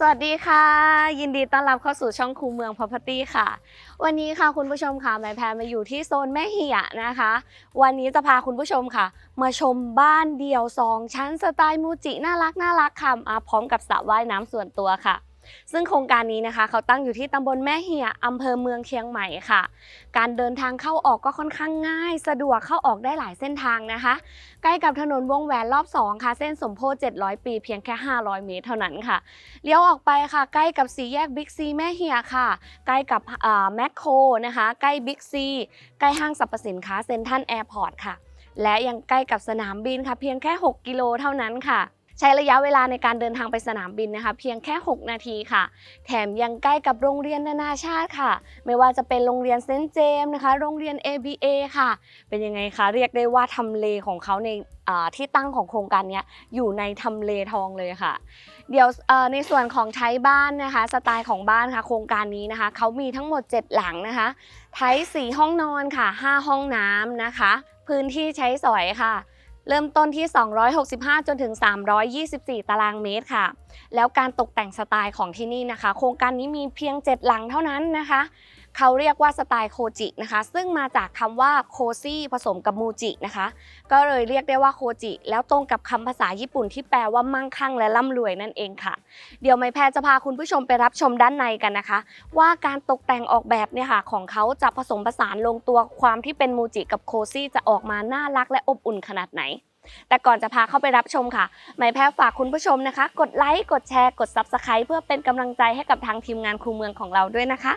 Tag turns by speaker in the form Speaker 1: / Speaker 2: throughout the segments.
Speaker 1: สวัสดีค่ะ ยินดีต้อนรับเข้าสู่ช่องคูเมือง Property ค่ะ วันนี้ค่ะคุณผู้ชมค่ะแม่แพรมาอยู่ที่โซนแม่เหียนะคะ วันนี้จะพาคุณผู้ชมค่ะ มาชมบ้านเดี่ยวสองชั้นสไตล์มูจิน่ารักน่ารักค่ะมาพร้อมกับสระว่ายน้ำส่วนตัวค่ะ ซึ่งโครงการนี้นะคะ เขาตั้งอยู่ที่ตำบลแม่เหียอำเภอเมืองเชียงใหม่ค่ะ การเดินทางเข้าออกก็ค่อนข้างง่าย สะดวกเข้าออกได้หลายเส้นทางนะคะ ใกล้กับถนนวงแหวนรอบ2ค่ะ เส้นสมโพธิ700 ปีเพียงแค่ 500 เมตรเท่านั้นค่ะ เลี้ยวออกไปค่ะ ใกล้กับสี่แยกบิ๊กซีแม่เหียค่ะ ใกล้กับแมคโครนะคะ ใกล้บิ๊กซีใกล้ห้างสรรพสินค้าเซ็นทรัลแอร์พอร์ตค่ะ และยังใกล้กับสนามบินค่ะ เพียงแค่ 6 กิโลเท่านั้นค่ะ ใช้ระยะเวลาในการเดินทางไปสนามบินนะคะ เพียงแค่ 6 นาทีค่ะ แถมยังใกล้กับโรงเรียนนานาชาติค่ะ ไม่ว่าจะเป็นโรงเรียนเซนต์เจมส์นะคะ โรงเรียน ABA ค่ะ เป็นยังไงคะ เรียกได้ว่าทำเลของเขาในที่ตั้งของโครงการนี้อยู่ในทำเลทองเลยค่ะ เดี๋ยวในส่วนของใช้บ้านนะคะ สไตล์ของบ้านค่ะ โครงการนี้นะคะเขามีทั้งหมด 7 หลังนะคะไทย4ห้องนอนค่ะ 5 ห้องน้ำนะคะ พื้นที่ใช้สอยค่ะ เริ่มต้นที่ 265 จนถึง 324 ตารางเมตรค่ะ แล้วการตกแต่งสไตล์ของที่นี่นะคะ โครงการนี้มีเพียง 7 หลังเท่านั้นนะคะ เขาเรียกว่าสไตล์โคจินะคะ ซึ่งมาจากคำว่าโคซี่ผสมกับมูจินะคะ ก็เลยเรียกได้ว่าโคจิ แล้วตรงกับคำภาษาญี่ปุ่นที่แปลว่ามั่งคั่งและร่ำรวยนั่นเองค่ะ เดี๋ยวไม่แพรจะพาคุณผู้ชมไปรับชมด้านในกันนะคะ ว่าการตกแต่งออกแบบเนี่ยค่ะของเขาจะผสมผสานลงตัวความที่เป็นมูจิกับโคซี่จะออกมาน่ารักและอบอุ่นขนาดไหนแต่ก่อนจะพาเข้าไปรับชมค่ะไม่แพ้ฝากคุณผู้ชมนะคะ กดไลค์ กดแชร์ กด Subscribe เพื่อเป็นกำลังใจให้กับทางทีมงานครูเมืองของเราด้วยนะคะ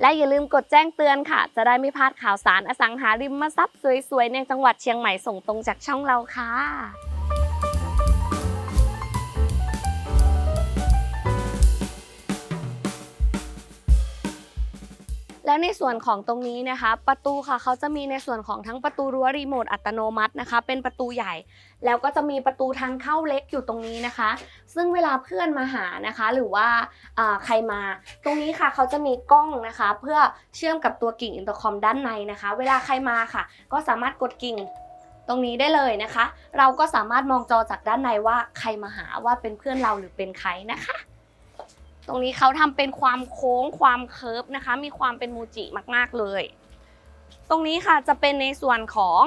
Speaker 1: และอย่าลืมกดแจ้งเตือนค่ะ จะได้ไม่พลาดข่าวสารอสังหาริมทรัพย์สวยๆ ในจังหวัดเชียงใหม่ส่งตรงจากช่องเราค่ะ ในส่วนของตรงนี้นะคะ ประตูค่ะเขาจะมีในส่วนของทั้งประตูรั้วรีโมทอัตโนมัตินะคะ เป็นประตูใหญ่ แล้วก็จะมีประตูทางเข้าเล็กอยู่ตรงนี้นะคะ ซึ่งเวลาเพื่อนมาหานะคะ หรือว่าอ่าใครมา ตรงนี้ค่ะเขาจะมีกล้องนะคะ เพื่อเชื่อมกับตัวกิ่งอินเตอร์คอมด้านในนะคะ เวลาใครมาค่ะ ก็สามารถกดกิ่งตรงนี้ได้เลยนะคะ เราก็สามารถมองจอจากด้านในว่าใครมาหาว่าเป็นเพื่อนเราหรือเป็นใครนะคะ ตรงนี้เขาทำเป็นความโค้งความเคิร์ฟนะคะ มีความเป็นมูจิมากๆเลย ตรงนี้ค่ะจะเป็นในส่วนของ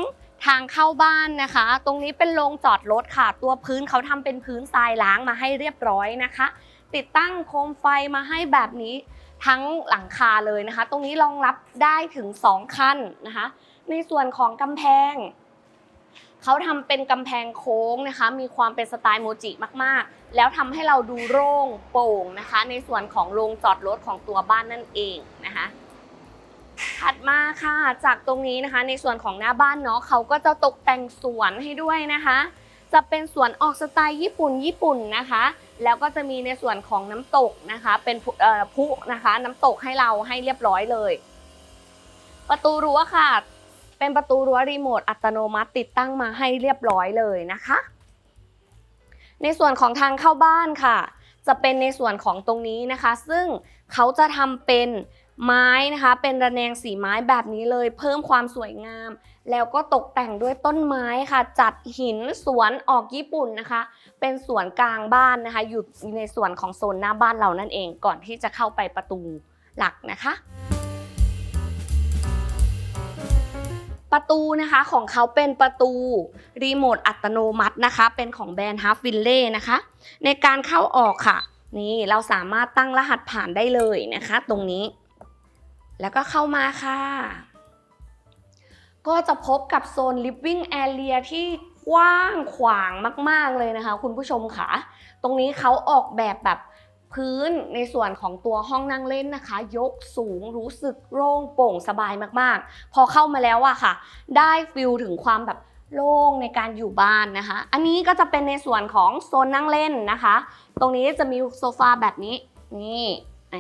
Speaker 1: ทางเข้าบ้านนะคะ ตรงนี้เป็นโรงจอดรถค่ะ ตัวพื้นเขาทำเป็นพื้นทรายล้างมาให้เรียบร้อยนะคะ ติดตั้งโคมไฟมาให้แบบนี้ทั้งหลังคาเลยนะคะ ตรงนี้รองรับได้ถึง 2 ขั้นนะคะ ในส่วนของกำแพง เขาทำเป็นกำแพงโค้งนะคะ มีความเป็นสไตล์โมจิมากๆ แล้วทำให้เราดูโล่งโปร่งนะคะ ในส่วนของโรงจอดรถของตัวบ้านนั่นเองนะคะถัดมาค่ะ จากตรงนี้นะคะ ในส่วนของหน้าบ้านเนาะเขาก็จะตกแต่งสวนให้ด้วยนะคะ จะเป็นสวนออกสไตล์ญี่ปุ่นญี่ปุ่นนะคะ แล้วก็จะมีในส่วนของน้ำตกนะคะ เป็นพุเอ่อพุนะคะ น้ำตกให้เราให้เรียบร้อยเลย ประตูรั้วค่ะ เป็นประตูรั้วรีโมทอัตโนมัติติดตั้งมาให้เรียบร้อยเลยนะคะ ในส่วนของทางเข้าบ้านค่ะ จะเป็นในส่วนของตรงนี้นะคะ ซึ่งเขาจะทำเป็นไม้นะคะ เป็นระแนงสีไม้แบบนี้เลย เพิ่มความสวยงาม แล้วก็ตกแต่งด้วยต้นไม้ค่ะ จัดหินสวนออกญี่ปุ่นนะคะ เป็นสวนกลางบ้านนะคะ อยู่ในส่วนของโซนหน้าบ้านเรานั่นเอง ก่อนที่จะเข้าไปประตูหลักนะคะ ประตูนะคะของเขาเป็นประตูรีโมทอัตโนมัตินะคะ เป็นของแบรนด์ Half w i l l e นะคะ ในการเข้าออกค่ะ นี่เราสามารถตั้งรหัสผ่านได้เลยนะคะ ตรงนี้ แล้วก็เข้ามาค่ะ ก็จะพบกับโซน living area ที่กว้างขวางมาก ๆ เลยนะคะ คุณผู้ชมค่ะ ตรงนี้เขาออกแบบแบบ พื้นในส่วนของตัวห้องนั่งเล่นนะคะ ยกสูงรู้สึกโล่งโปร่งสบายมากๆ พอเข้ามาแล้วอะค่ะ ได้ฟิลถึงความแบบโล่งในการอยู่บ้านนะคะ อันนี้ก็จะเป็นในส่วนของโซนนั่งเล่นนะคะ ตรงนี้จะมีโซฟาแบบนี้นี่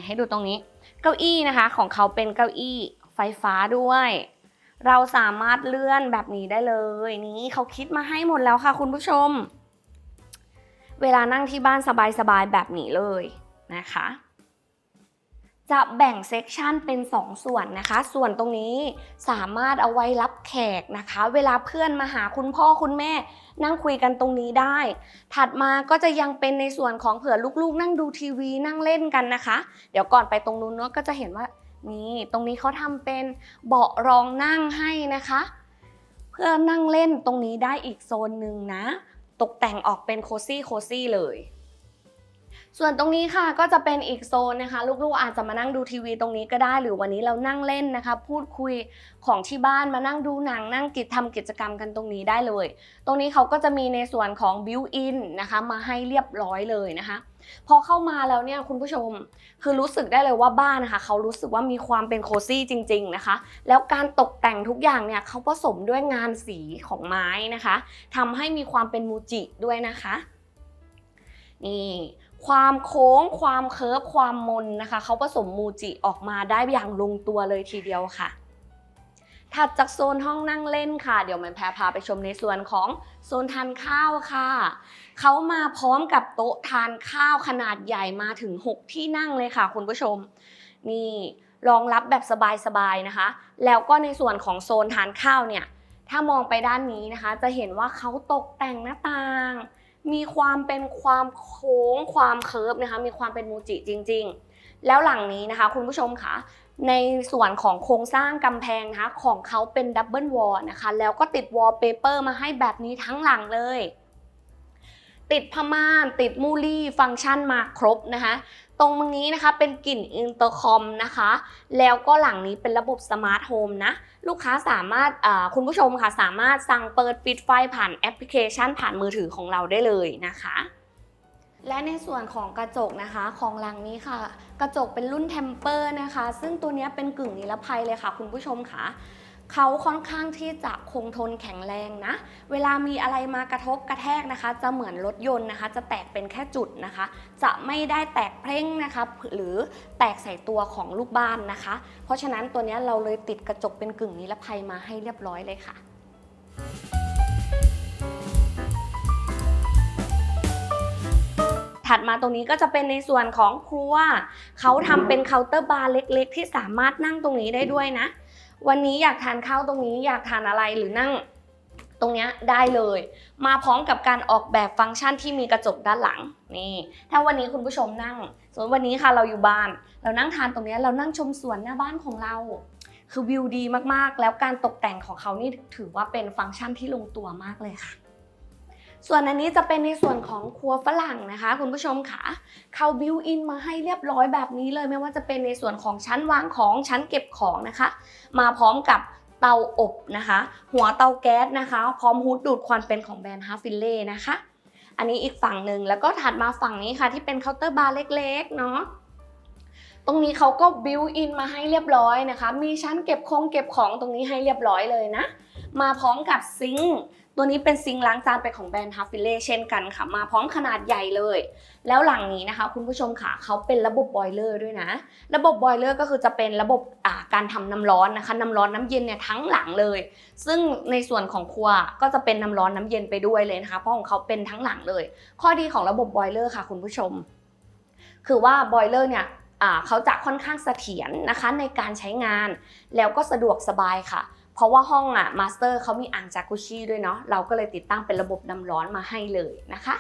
Speaker 1: ให้ดูตรงนี้ เก้าอี้นะคะของเขาเป็นเก้าอี้ไฟฟ้าด้วย เราสามารถเลื่อนแบบนี้ได้เลยนี่เขาคิดมาให้หมดแล้วค่ะคุณผู้ชม เวลานั่งที่บ้านสบายๆแบบนี้เลย นะคะ จะแบ่งเซกชันเป็น 2 ส่วนนะคะ ส่วนตรงนี้สามารถเอาไว้รับแขกนะคะ เวลาเพื่อนมาหาคุณพ่อคุณแม่ นั่งคุยกันตรงนี้ได้ ถัดมาก็จะยังเป็นในส่วนของเผื่อลูกๆ นั่งดูทีวีนั่งเล่นกันนะคะ เดี๋ยวก่อนไปตรงนู้นเนาะก็จะเห็นว่านี่ตรงนี้เขาทำเป็นเบาะรองนั่งให้นะคะ เพื่อนั่งเล่นตรงนี้ได้อีกโซนหนึ่งนะ ตกแต่งออกเป็นโคซี่โคซี่เลย ส่วนตรงนี้ค่ะก็จะเป็นอีกโซนนะคะ ลูกๆอาจจะมานั่งดูทีวีตรงนี้ก็ได้ หรือวันนี้เรานั่งเล่นนะคะ พูดคุยของที่บ้านมานั่งดูหนังนั่งกิจทำกิจกรรมกันตรงนี้ได้เลย ตรงนี้เขาก็จะมีในส่วนของบิวอินนะคะ มาให้เรียบร้อยเลยนะคะ พอเข้ามาแล้วเนี่ยคุณผู้ชมคือรู้สึกได้เลยว่าบ้านนะคะ เขารู้สึกว่ามีความเป็นโคซี่จริง ๆนะคะ แล้วการตกแต่งทุกอย่างเนี่ยเขาผสมด้วยงานสีของไม้นะคะทำให้มีความเป็นมูจิด้วยนะคะนี่ ความโค้ง ความเคิร์ฟความมนนะคะเขาผสมมูจิออกมาได้อย่างลงตัวเลยทีเดียวค่ะถัดจากโซนห้องนั่งเล่นค่ะ เดี๋ยวแมันแพรพาไปชมในส่วนของโซนทานข้าวค่ะ เขามาพร้อมกับโต๊ะทานข้าวขนาดใหญ่มาถึง 6 ที่นั่งเลยค่ะ คุณผู้ชม นี่รองรับแบบสบายๆนะคะ แล้วก็ในส่วนของโซนทานข้าวเนี่ย ถ้ามองไปด้านนี้นะคะ จะเห็นว่าเขาตกแต่งหน้าต่าง มีความเป็นความโค้งความเคิร์ฟนะคะ มีความเป็นมูจิจริง ๆ แล้วหลังนี้นะคะ คุณผู้ชมคะในส่วนของโครงสร้างกำแพงนะคะของเขาเป็นดับเบิลวอลนะคะ แล้วก็ติดวอลเปเปอร์มาให้แบบนี้ทั้งหลังเลย ติดพม่าน ติดมูลี่ ฟังก์ชันมาครบนะคะ ตรงนี้นะคะเป็นกลิ่นอินเตอร์คอมนะคะ แล้วก็หลังนี้เป็นระบบสมาร์ทโฮมนะ ลูกค้าสามารถคุณผู้ชมค่ะสามารถสั่งเปิดปิดไฟผ่านแอปพลิเคชันผ่านมือถือของเราได้เลยนะคะและในส่วนของกระจกนะคะของหลังนี้ค่ะ กระจกเป็นรุ่นเทมเปอร์นะคะ ซึ่งตัวนี้เป็นกึ่งนิรภัยเลยค่ะคุณผู้ชมค่ะ เขาค่อนข้างที่จะคงทนแข็งแรงนะ เวลามีอะไรมากระทบกระแทกนะคะ จะเหมือนรถยนต์นะคะ จะแตกเป็นแค่จุดนะคะ จะไม่ได้แตกเพร่งนะคะ หรือแตกใส่ตัวของลูกบ้านนะคะ เพราะฉะนั้นตัวนี้เราเลยติดกระจกเป็นกึ่งนิรภัยมาให้เรียบร้อยเลยค่ะถัดมาตรงนี้ก็จะเป็นในส่วนของครัว เขาทำเป็นเคาน์เตอร์บาร์เล็ก ๆ ที่สามารถนั่งตรงนี้ได้ด้วยนะ วันนี้อยากทานข้าวตรงนี้อยากทานอะไรหรือนั่งตรงนี้ได้เลย มาพร้อมกับการออกแบบฟังก์ชันที่มีกระจกด้านหลังนี่ถ้าวันนี้คุณผู้ชมนั่งสมมติวันนี้ค่ะเราอยู่บ้าน เรานั่งทานตรงนี้เรานั่งชมสวนหน้าบ้านของเรา คือวิวดีมากๆ แล้วการตกแต่งของเขานี่ถือว่าเป็นฟังก์ชันที่ลงตัวมากเลยค่ะ ส่วนอันนี้จะเป็นในส่วนของครัวฝรั่งนะคะ คุณผู้ชมค่ะเขาบิวอินมาให้เรียบร้อยแบบนี้เลย ไม่ว่าจะเป็นในส่วนของชั้นวางของชั้นเก็บของนะคะ มาพร้อมกับเตาอบนะคะ หัวเตาแก๊สนะคะ พร้อมฮูดดูดควันเป็นของแบรนด์ฮาฟิลเล่นะคะ อันนี้อีกฝั่งหนึ่งแล้วก็ถัดมาฝั่งนี้ค่ะ ที่เป็นเคาน์เตอร์บาร์เล็กๆเนาะตรงนี้เขาก็บิวอินมาให้เรียบร้อยนะคะ มีชั้นเก็บของเก็บของตรงนี้ให้เรียบร้อยเลยนะ มาพร้อมกับซิงค์ ตัวนี้เป็นซิงล้างจานเป็นของแบรนด์ฮัฟฟิเล่เช่นกันค่ะ มาพร้อมขนาดใหญ่เลย แล้วหลังนี้นะคะ คุณผู้ชมค่ะเขาเป็นระบบบอยเลอร์ด้วยนะ ระบบบอยเลอร์ก็คือจะเป็นระบบการทำน้ำร้อนนะคะน้ำร้อนน้ำเย็นเนี่ยทั้งหลังเลย ซึ่งในส่วนของครัวก็จะเป็นน้ำร้อนน้ำเย็นไปด้วยเลยนะคะเพราะของเขาเป็นทั้งหลังเลย ข้อดีของระบบบอยเลอร์ค่ะ คุณผู้ชม คือว่าบอยเลอร์เนี่ยเขาจะค่อนข้างเสถียรนะคะในการใช้งาน แล้วก็สะดวกสบายค่ะ ราะว่าห้องอะมาสเตอร์เขามีอ่างจากุชิด้วยเนาะเราก็เลยติดตั้งเป็นระบบน้ำร้อนมาให้เลยนะคะ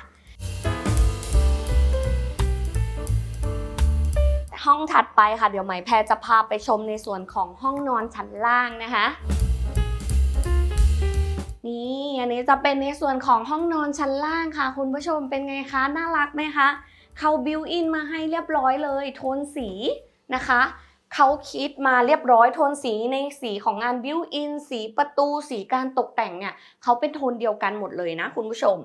Speaker 1: ห้องถัดไปค่ะ เดี๋ยวไหมแพรจะพาไปชมในส่วนของห้องนอนชั้นล่างนะคะ นี่อันนี้จะเป็นในส่วนของห้องนอนชั้นล่างค่ะ คุณผู้ชมเป็นไงคะ น่ารักไหมคะเขาบิวอินมาให้เรียบร้อยเลย โทนสีนะคะ เขาคิดมาเรียบร้อยโทนสีในสีของงานบิวอินสีประตูสีการตกแต่งเนี่ยเขาเป็นโทนเดียวกันหมดเลยนะคุณผู้ชม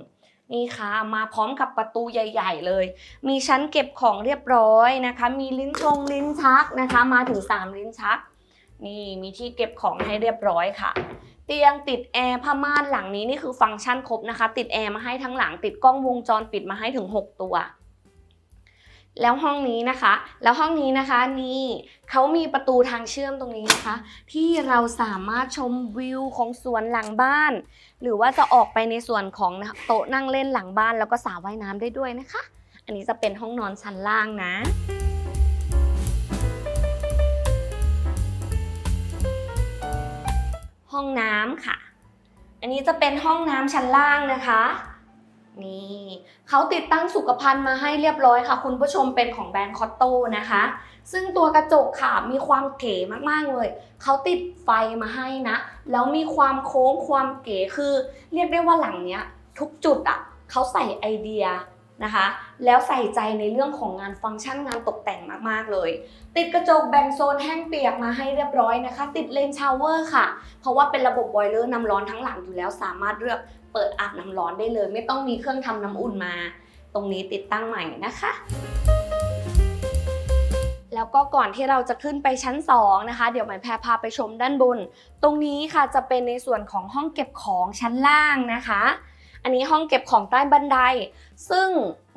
Speaker 1: นี่ค่ะมาพร้อมกับประตูใหญ่ ๆ เลย มีชั้นเก็บของเรียบร้อยนะคะ มีลิ้นชงลิ้นชักนะคะ มาถึง 3 ลิ้นชัก นี่มีที่เก็บของให้เรียบร้อยค่ะ เตียงติดแอร์ผ้าม่านหลังนี้นี่คือฟังก์ชันครบนะคะ ติดแอร์มาให้ทั้งหลังติดกล้องวงจรปิดมาให้ถึง 6 ตัว แล้วห้องนี้นะคะ แล้วห้องนี้นะคะนี่เขามีประตูทางเชื่อมตรงนี้นะคะ ที่เราสามารถชมวิวของสวนหลังบ้าน หรือว่าจะออกไปในส่วนของโต๊ะนั่งเล่นหลังบ้าน แล้วก็สาะว่ายน้ำได้ด้วยนะคะ อันนี้จะเป็นห้องนอนชั้นล่างนะห้องน้ำค่ะ อันนี้จะเป็นห้องน้ำชั้นล่างนะคะ นี่เขาติดตั้งสุขภัณฑ์มาให้เรียบร้อยค่ะ คุณผู้ชมเป็นของแบรนด์คอตโต้นะคะ ซึ่งตัวกระจกค่ะมีความเก๋มากๆเลย เขาติดไฟมาให้นะ แล้วมีความโค้งความเก๋คือ เรียกได้ว่าหลังเนี้ย ทุกจุดอะเขาใส่ไอเดียนะคะ แล้วใส่ใจในเรื่องของงานฟังก์ชันงานตกแต่งมากๆเลย ติดกระจกแบ่งโซนแห้งเปียกมาให้เรียบร้อยนะคะ ติดเลนชาวเวอร์ค่ะ เพราะว่าเป็นระบบบอยเลอร์น้ำร้อนทั้งหลังอยู่แล้วสามารถเลือก เปิดอาบน้ำร้อนได้เลย ไม่ต้องมีเครื่องทำน้ำอุ่นมา ตรงนี้ติดตั้งใหม่นะคะ แล้วก็ก่อนที่เราจะขึ้นไปชั้น 2 นะคะ เดี๋ยวหมายแพรพาไปชมด้านบน ตรงนี้ค่ะจะเป็นในส่วนของห้องเก็บของชั้นล่างนะคะ อันนี้ห้องเก็บของใต้บันได ซึ่ง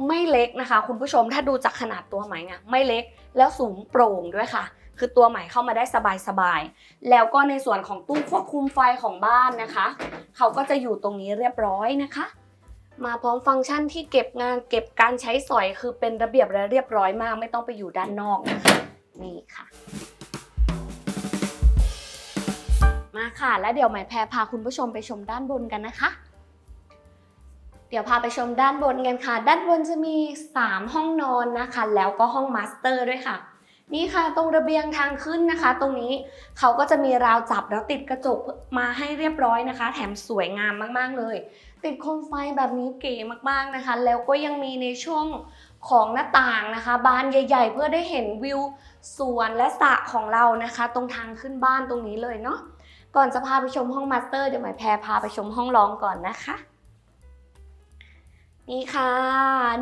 Speaker 1: ไม่เล็กนะคะ คุณผู้ชมถ้าดูจากขนาดตัวไหมเนี่ยไม่เล็กแล้วสูงโปร่งด้วยค่ะ คือตัวใหม่เข้ามาได้สบายๆ แล้วก็ในส่วนของตู้ควบคุมไฟของบ้านนะคะ เขาก็จะอยู่ตรงนี้เรียบร้อยนะคะ มาพร้อมฟังก์ชันที่เก็บงานเก็บการใช้สอยคือเป็นระเบียบและเรียบร้อยมาก ไม่ต้องไปอยู่ด้านนอกนะคะนี่ค่ะ มาค่ะ แล้วเดี๋ยวหมายแพรพาคุณผู้ชมไปชมด้านบนกันนะคะเดี๋ยวพาไปชมด้านบนกันค่ะ ด้านบนจะมี 3 ห้องนอนนะคะ แล้วก็ห้องมาสเตอร์ด้วยค่ะ นี่ค่ะตรงระเบียงทางขึ้นนะคะ ตรงนี้เขาก็จะมีราวจับแล้วติดกระจกมาให้เรียบร้อยนะคะ แถมสวยงามมากๆเลย ติดโคมไฟแบบนี้เก๋มากๆนะคะ แล้วก็ยังมีในช่วงของหน้าต่างนะคะ บานใหญ่ ๆ เพื่อได้เห็นวิวสวนและสระของเรานะคะ ตรงทางขึ้นบ้านตรงนี้เลยเนาะก่อนจะพาไปชมห้องมาสเตอร์เดี๋ยวหมายแพรพาไปชมห้องรองก่อนนะคะนี่ค่ะ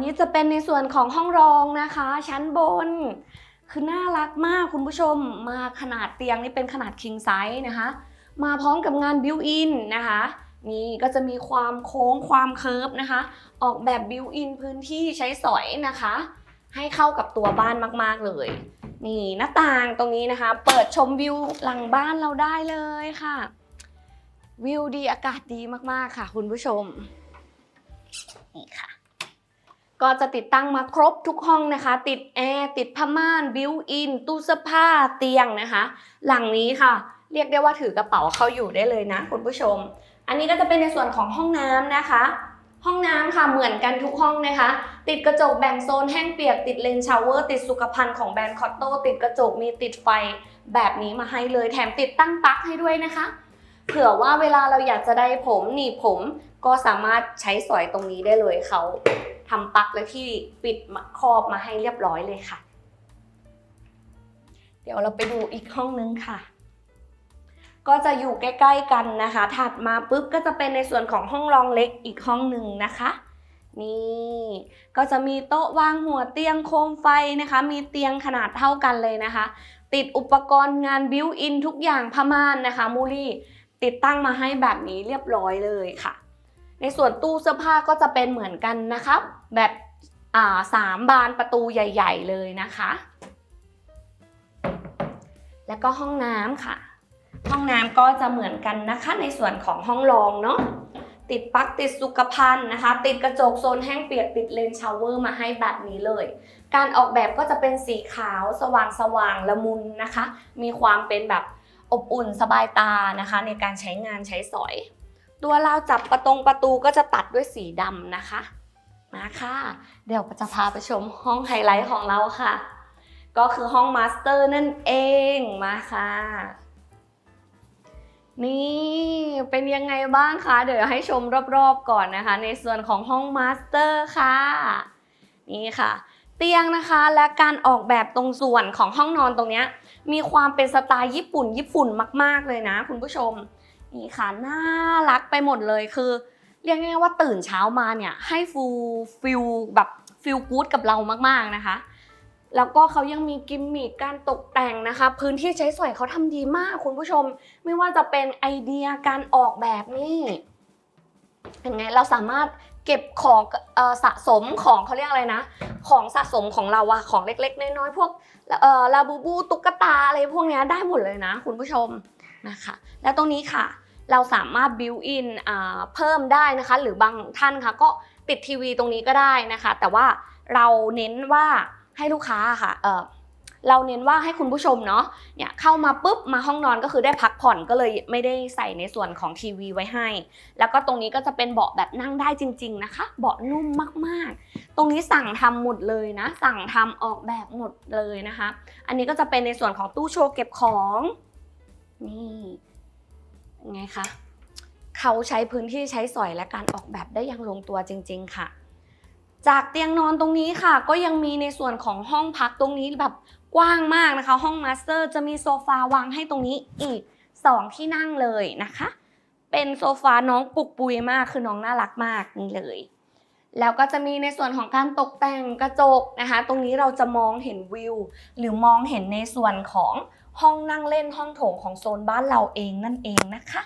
Speaker 1: นี่จะเป็นในส่วนของห้องรองนะคะ ชั้นบน คือน่ารักมากคุณผู้ชมมาขนาดเตียงนี่เป็นขนาด king size นะคะ มาพร้อมกับงาน built in นะคะนี่ก็จะมีความโค้งความเคิร์ฟนะคะ ออกแบบ built in พื้นที่ใช้สอยนะคะ ให้เข้ากับตัวบ้านมากๆเลย นี่หน้าต่างตรงนี้นะคะ เปิดชมวิวหลังบ้านเราได้เลยค่ะ วิวดีอากาศดีมากๆค่ะ คุณผู้ชม นี่ค่ะ ก็จะติดตั้งมาครบทุกห้องนะคะ ติดแอร์ ติดผ้าม่าน บิวอิน ตู้เสื้อผ้า เตียงนะคะ หลังนี้ค่ะ เรียกได้ว่าถือกระเป๋าเข้าอยู่ได้เลยนะคุณผู้ชม อันนี้ก็จะเป็นในส่วนของห้องน้ำนะคะ ห้องน้ำค่ะเหมือนกันทุกห้องนะคะ ติดกระจกแบ่งโซนแห้งเปียก ติดเลนชาวเวอร์ ติดสุขภัณฑ์ของแบรนด์คอตโต้ ติดกระจกมีติดไฟแบบนี้มาให้เลย แถมติดตั้งปลั๊กให้ด้วยนะคะ เผื่อว่าเวลาเราอยากจะได้ผมหนีบผม ก็สามารถใช้สอยตรงนี้ได้เลยเขา ทำปลั๊กและที่ปิดครอบมาให้เรียบร้อยเลยค่ะ เดี๋ยวเราไปดูอีกห้องนึงค่ะ ก็จะอยู่ใกล้ ๆ กันนะคะ ถัดมาปุ๊บก็จะเป็นในส่วนของห้องรองเล็กอีกห้องหนึ่งนะคะนี่ก็จะมีโต๊ะวางหัวเตียงโคมไฟนะคะ มีเตียงขนาดเท่ากันเลยนะคะ ติดอุปกรณ์งานบิวอินทุกอย่างผ้าม่านนะคะมูลี่ติดตั้งมาให้แบบนี้เรียบร้อยเลยค่ะ ในส่วนตู้เสื้อผ้าก็จะเป็นเหมือนกันนะคะ แบบอ่าสามบานประตูใหญ่ ๆ เลยนะคะ แล้วก็ห้องน้ำค่ะ ห้องน้ำก็จะเหมือนกันนะคะในส่วนของห้องรองเนาะติดปลั๊กติดสุขภัณฑ์นะคะ ติดกระจกโซนแห้งเปียกติดเลนชาวเวอร์มาให้แบบนี้เลย การออกแบบก็จะเป็นสีขาวสว่างสว่างๆละมุนนะคะ มีความเป็นแบบอบอุ่นสบายตานะคะ ในการใช้งานใช้สอย ตัวราวจับประตงประตูก็จะตัดด้วยสีดำนะคะ มาค่ะ เดี๋ยวจะพาไปชมห้องไฮไลท์ของเราค่ะ ก็คือห้องมาสเตอร์นั่นเองมาค่ะ นี่เป็นยังไงบ้างคะ เดี๋ยวให้ชมรอบๆก่อนนะคะ ในส่วนของห้องมาสเตอร์ค่ะ นี่ค่ะ เตียงนะคะและการออกแบบตรงส่วนของห้องนอนตรงนี้มีความเป็นสไตล์ญี่ปุ่นญี่ปุ่นมาก ๆเลยนะ คุณผู้ชม นี่ค่ะน่ารักไปหมดเลยคือ เรียกง่ายๆว่าตื่นเช้ามาเนี่ยให้ฟูลฟิลแบบฟิลกู๊ดกับเรามากๆนะคะ แล้วก็เขายังมีกิมมิคการตกแต่งนะคะ พื้นที่ใช้สอยเขาทำดีมากคุณผู้ชม ไม่ว่าจะเป็นไอเดียการออกแบบนี่เห็นไงเราสามารถเก็บของออสะสมของเขาเรียกอะไรนะ ของสะสมของเราอะของเล็กๆ น้อยๆพวกลาบูบูตุ๊กตาอะไรพวกนี้ได้หมดเลยนะ คุณผู้ชมนะคะ แล้วตรงนี้ค่ะ เราสามารถ build in อ่าเพิ่มได้นะคะ หรือบางท่านค่ะก็ติดทีวีตรงนี้ก็ได้นะคะ แต่ว่าเราเน้นว่าให้ลูกค้าค่ะเเราเน้นว่าให้คุณผู้ชมเนาะเนี่ยเข้ามาปุ๊บมาห้องนอนก็คือได้พักผ่อนก็เลยไม่ได้ใส่ในส่วนของทีวีไว้ให้ แล้วก็ตรงนี้ก็จะเป็นเบาะแบบนั่งได้จริง ๆนะคะ เบาะนุ่มมากๆ ตรงนี้สั่งทำหมดเลยนะ สั่งทำออกแบบหมดเลยนะคะ อันนี้ก็จะเป็นในส่วนของตู้โชว์เก็บของนี่ ไงคะเขาใช้พื้นที่ใช้สอยและการออกแบบได้อย่างลงตัวจริง ๆ ค่ะ จากเตียงนอนตรงนี้ค่ะ ก็ยังมีในส่วนของห้องพักตรงนี้แบบกว้างมากนะคะ ห้องมาสเตอร์จะมีโซฟาวางให้ตรงนี้อีก 2 ที่นั่งเลยนะคะ เป็นโซฟาน้องปุกปุยมากคือน้องน่ารักมากนี่เลย แล้วก็จะมีในส่วนของการตกแต่งกระจกนะคะ ตรงนี้เราจะมองเห็นวิว หรือมองเห็นในส่วนของ ห้องนั่งเล่นห้องโถงของโซนบ้านเราเองนั่นเองนะคะ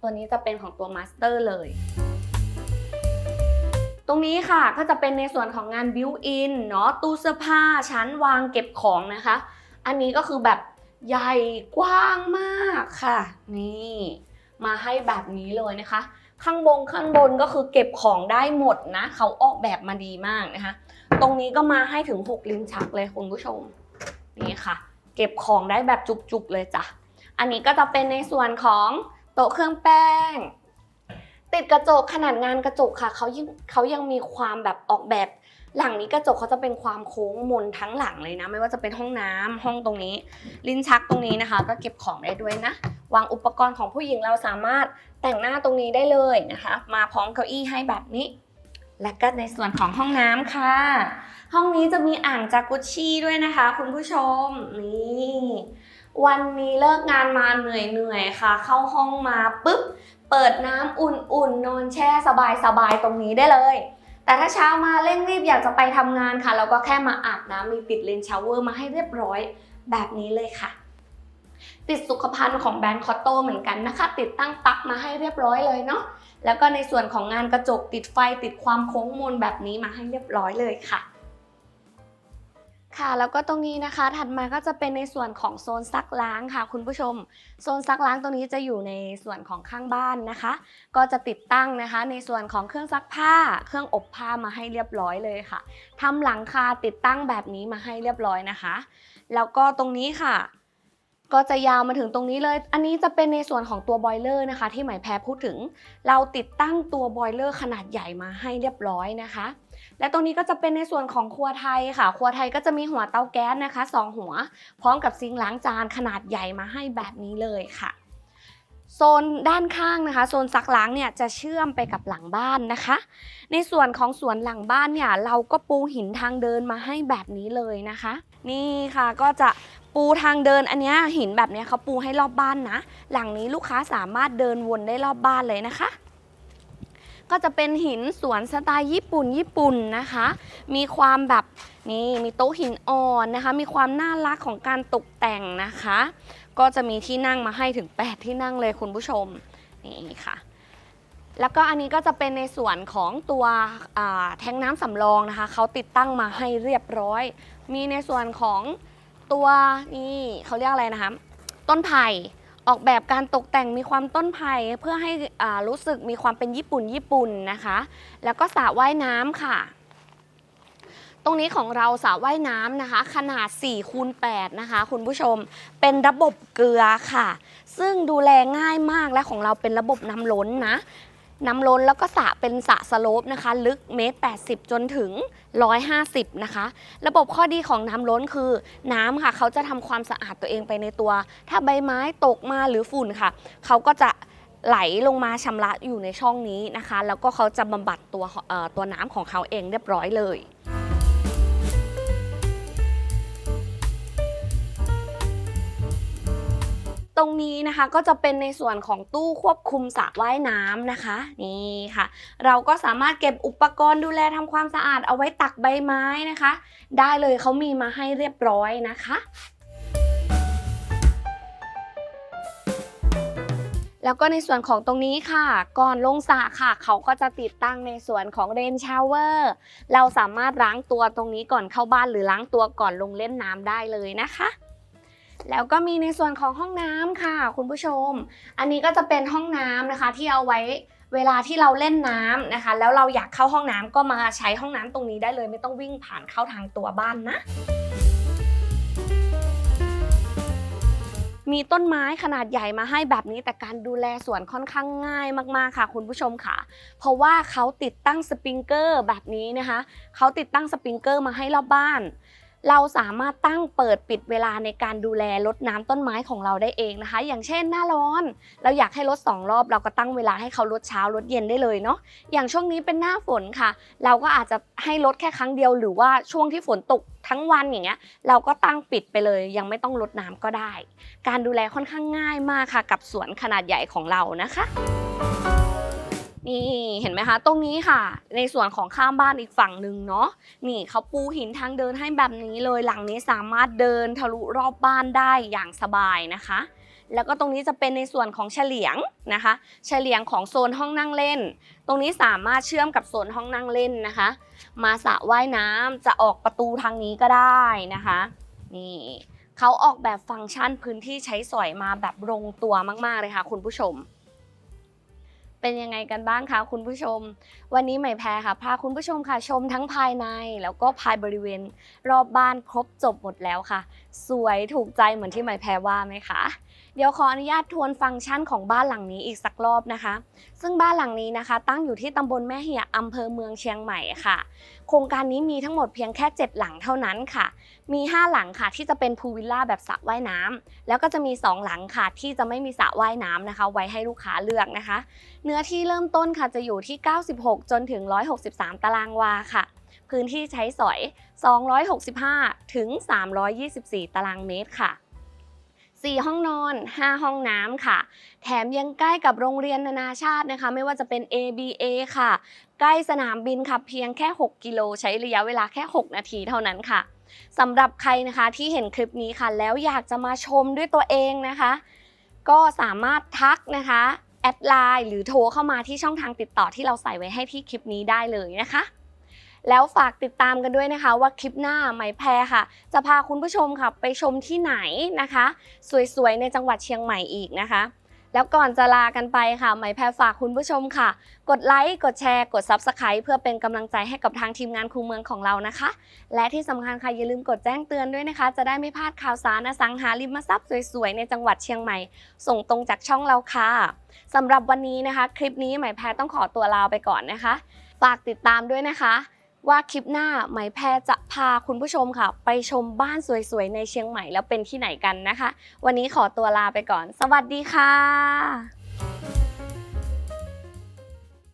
Speaker 1: ตัวนี้จะเป็นของตัวมาสเตอร์เลย ตรงนี้ค่ะก็จะเป็นในส่วนของงานบิวอินเนาะตู้เสื้อผ้าชั้นวางเก็บของนะคะ อันนี้ก็คือแบบใหญ่กว้างมากค่ะ นี่มาให้แบบนี้เลยนะคะ ข้างบนข้างบนก็คือเก็บของได้หมดนะ เขาออกแบบมาดีมากนะคะ ตรงนี้ก็มาให้ถึง 6 ลิ้นชักเลยคุณผู้ชม นี่ค่ะ เก็บของได้แบบจุกๆเลยจ้ะ อันนี้ก็จะเป็นในส่วนของโต๊ะเครื่องแป้ง ติดกระจกขนาดงานกระจกค่ะเขายังเขายังมีความแบบออกแบบหลังนี้กระจกเขาจะเป็นความโค้งมนทั้งหลังเลยนะ ไม่ว่าจะเป็นห้องน้ำห้องตรงนี้ ลิ้นชักตรงนี้นะคะ ก็เก็บของได้ด้วยนะ วางอุปกรณ์ของผู้หญิงเราสามารถแต่งหน้าตรงนี้ได้เลยนะคะ มาพร้อมเก้าอี้ให้แบบนี้ และก็ในส่วนของห้องน้ำค่ะ ห้องนี้จะมีอ่างจากุชชี่ด้วยนะคะ คุณผู้ชมนี่วันนี้เลิกงานมาเหนื่อยๆค่ะ เข้าห้องมาปุ๊บ เปิดน้ำอุ่นๆ นอนแช่สบายๆ ตรงนี้ได้เลย แต่ถ้าเช้ามาเร่งรีบอยากจะไปทำงานค่ะ เราก็แค่มาอาบน้ำมีปิดเลนชาวเวอร์มาให้เรียบร้อยแบบนี้เลยค่ะ ติดสุขภัณฑ์ของแบรนด์คอตโตเหมือนกันนะคะ ติดตั้งปลั๊กมาให้เรียบร้อยเลยเนาะแล้วก็ในส่วนของงานกระจกติดไฟติดความโค้งมนแบบนี้มาให้เรียบร้อยเลยค่ะ ค่ะแล้วก็ตรงนี้นะคะถัดมาก็จะเป็นในส่วนของโซนซักล้างค่ะ คุณผู้ชม โซนซักล้างตรงนี้จะอยู่ในส่วนของข้างบ้านนะคะ ก็จะติดตั้งนะคะ ในส่วนของเครื่องซักผ้า เครื่องอบผ้ามาให้เรียบร้อยเลยค่ะทำหลังคาติดตั้งแบบนี้มาให้เรียบร้อยนะคะ แล้วก็ตรงนี้ค่ะ ก็จะยาวมาถึงตรงนี้เลย อันนี้จะเป็นในส่วนของตัวบอยเลอร์นะคะ ที่หมายแพรพูดถึง เราติดตั้งตัวบอยเลอร์ขนาดใหญ่มาให้เรียบร้อยนะคะ และตรงนี้ก็จะเป็นในส่วนของครัวไทยค่ะ ครัวไทยก็จะมีหัวเตาแก๊สนะคะสองหัว พร้อมกับซิงค์ล้างจานขนาดใหญ่มาให้แบบนี้เลยค่ะโซนด้านข้างนะคะโซนซักล้างเนี่ยจะเชื่อมไปกับหลังบ้านนะคะ ในส่วนของสวนหลังบ้านเนี่ยเราก็ปูหินทางเดินมาให้แบบนี้เลยนะคะ นี่ค่ะก็จะปูทางเดินอันเนี้ยหินแบบเนี้ยเขาปูให้รอบบ้านนะ หลังนี้ลูกค้าสามารถเดินวนได้รอบบ้านเลยนะคะ ก็จะเป็นหินสวนสไตล์ญี่ปุ่นญี่ปุ่นนะคะ มีความแบบนี่มีโต๊ะหินอ่อนนะคะ มีความน่ารักของการตกแต่งนะคะ ก็จะมีที่นั่งมาให้ถึง 8 ที่นั่งเลยคุณผู้ชมนี่ค่ะแล้วก็อันนี้ก็จะเป็นในส่วนของตัวแทงน้ำสำรองนะคะเขาติดตั้งมาให้เรียบร้อย มีในส่วนของตัวนี่เขาเรียกอะไรนะคะ ต้นไผ่ ออกแบบการตกแต่งมีความต้นไผ่เพื่อให้รู้สึกมีความเป็นญี่ปุ่นญี่ปุ่นนะคะ แล้วก็สระว่ายน้ำค่ะ ตรงนี้ของเราสระว่ายน้ำนะคะ ขนาด4คูณ8นะคะ คุณผู้ชมเป็นระบบเกลือค่ะ ซึ่งดูแลง่ายมากและของเราเป็นระบบน้ำล้นนะ น้ำล้นแล้วก็สระเป็นสระสโลปนะคะ ลึกเมตร80 จนถึง 150 นะคะ ระบบข้อดีของน้ำล้นคือ น้ำค่ะ เขาจะทำความสะอาดตัวเองไปในตัว ถ้าใบไม้ตกมาหรือฝุ่นค่ะ เขาก็จะไหลลงมาชำระอยู่ในช่องนี้นะคะ แล้วก็เขาจะบำบัดตัวตัวน้ำของเขาเองเรียบร้อยเลย ตรงนี้นะคะก็จะเป็นในส่วนของตู้ควบคุมสระว่ายน้ำนะคะ นี่ค่ะ เราก็สามารถเก็บอุปกรณ์ดูแลทำความสะอาดเอาไว้ตักใบไม้นะคะ ได้เลยเขามีมาให้เรียบร้อยนะคะแล้วก็ในส่วนของตรงนี้ค่ะ ก่อนลงสระค่ะ เขาก็จะติดตั้งในส่วนของเรนชาวเวอร์เราสามารถล้างตัวตรงนี้ก่อนเข้าบ้านหรือล้างตัวก่อนลงเล่นน้ำได้เลยนะคะ แล้วก็มีในส่วนของห้องน้ำค่ะ คุณผู้ชม อันนี้ก็จะเป็นห้องน้ำนะคะ ที่เอาไว้เวลาที่เราเล่นน้ำนะคะ แล้วเราอยากเข้าห้องน้ำก็มาใช้ห้องน้ำตรงนี้ได้เลย ไม่ต้องวิ่งผ่านเข้าทางตัวบ้านนะมีต้นไม้ขนาดใหญ่มาให้แบบนี้ แต่การดูแลสวนค่อนข้างง่ายมากๆค่ะ คุณผู้ชมค่ะ เพราะว่าเขาติดตั้งสปริงเกอร์แบบนี้นะคะ เขาติดตั้งสปริงเกอร์มาให้รอบบ้าน เราสามารถตั้งเปิดปิดเวลาในการดูแลรดน้ำต้นไม้ของเราได้เองนะคะ อย่างเช่นหน้าร้อน เราอยากให้ลดสองรอบ เราก็ตั้งเวลาให้เขาลดเช้าลดเย็นได้เลยเนาะอย่างช่วงนี้เป็นหน้าฝนค่ะ เราก็อาจจะให้ลดแค่ครั้งเดียว หรือว่าช่วงที่ฝนตกทั้งวันอย่างเงี้ยเราก็ตั้งปิดไปเลย ยังไม่ต้องลดน้ำก็ได้ การดูแลค่อนข้างง่ายมากค่ะ กับสวนขนาดใหญ่ของเรานะคะ นี่เห็นไหมคะตรงนี้ค่ะ ในส่วนของข้ามบ้านอีกฝั่งหนึ่งเนาะนี่เขาปูหินทางเดินให้แบบนี้เลยหลังนี้สามารถเดินทะลุรอบบ้านได้อย่างสบายนะคะ แล้วก็ตรงนี้จะเป็นในส่วนของเฉลียงนะคะ เฉลียงของโซนห้องนั่งเล่น ตรงนี้สามารถเชื่อมกับโซนห้องนั่งเล่นนะคะ มาสระว่ายน้ำจะออกประตูทางนี้ก็ได้นะคะนี่เขาออกแบบฟังก์ชันพื้นที่ใช้สอยมาแบบลงตัวมากๆเลยค่ะคุณผู้ชม เป็นยังไงกันบ้างคะคุณผู้ชม วันนี้ใหม่แพรค่ะพาคุณผู้ชมค่ะชมทั้งภายในแล้วก็ภายบริเวณ รอบบ้านครบจบหมดแล้วค่ะ สวยถูกใจเหมือนที่ใหม่แพรว่าไหมคะ เดี๋ยวขออนุญาตทวนฟังก์ชันของบ้านหลังนี้อีกสักรอบนะคะ ซึ่งบ้านหลังนี้นะคะ ตั้งอยู่ที่ตำบลแม่เหียอำเภอเมืองเชียงใหม่ค่ะ โครงการนี้มีทั้งหมดเพียงแค่ 7 หลังเท่านั้นค่ะ มี 5 หลังค่ะที่จะเป็นพูลวิลล่าแบบสระว่ายน้ำแล้วก็จะมี 2 หลังค่ะที่จะไม่มีสระว่ายน้ำนะคะ ไว้ให้ลูกค้าเลือกนะคะ เนื้อที่เริ่มต้นค่ะจะอยู่ที่ 96 จนถึง 163 ตารางวาค่ะพื้นที่ใช้สอย 265 ถึง 324 ตารางเมตรค่ะ 4 ห้องนอน 5 ห้องน้ำค่ะ แถมยังใกล้กับโรงเรียนนานาชาตินะคะ ไม่ว่าจะเป็น ABA ค่ะ ใกล้สนามบินค่ะ เพียงแค่ 6 กิโลใช้ระยะเวลาแค่ 6 นาทีเท่านั้นค่ะสำหรับใครนะคะที่เห็นคลิปนี้ค่ะ แล้วอยากจะมาชมด้วยตัวเองนะคะ ก็สามารถทักนะคะแอดไลน์หรือโทรเข้ามาที่ช่องทางติดต่อที่เราใส่ไว้ให้ที่คลิปนี้ได้เลยนะคะ แล้วฝากติดตามกันด้วยนะคะ ว่าคลิปหน้าไหมแพรค่ะ จะพาคุณผู้ชมค่ะไปชมที่ไหนนะคะ สวยๆ ในจังหวัดเชียงใหม่อีกนะคะ แล้วก่อนจะลากันไปค่ะ ไหมแพรฝากคุณผู้ชมค่ะ กดไลค์กดแชร์กด Subscribe เพื่อเป็นกำลังใจให้กับทางทีมงานครูเมืองของเรานะคะ และที่สำคัญค่ะอย่าลืมกดแจ้งเตือนด้วยนะคะ จะได้ไม่พลาดข่าวสารอสังหาริมทรัพย์สวยๆในจังหวัดเชียงใหม่ ส่งตรงจากช่องเราค่ะสำหรับวันนี้นะคะ คลิปนี้ไหมแพรต้องขอตัวลาไปก่อนนะคะ ฝากติดตามด้วยนะคะ ว่าคลิปหน้าไหมแพรจะพาคุณผู้ชมค่ะ ไปชมบ้านสวยๆ ในเชียงใหม่แล้วเป็นที่ไหนกันนะคะ วันนี้ขอตัวลาไปก่อน สวัสดีค่ะ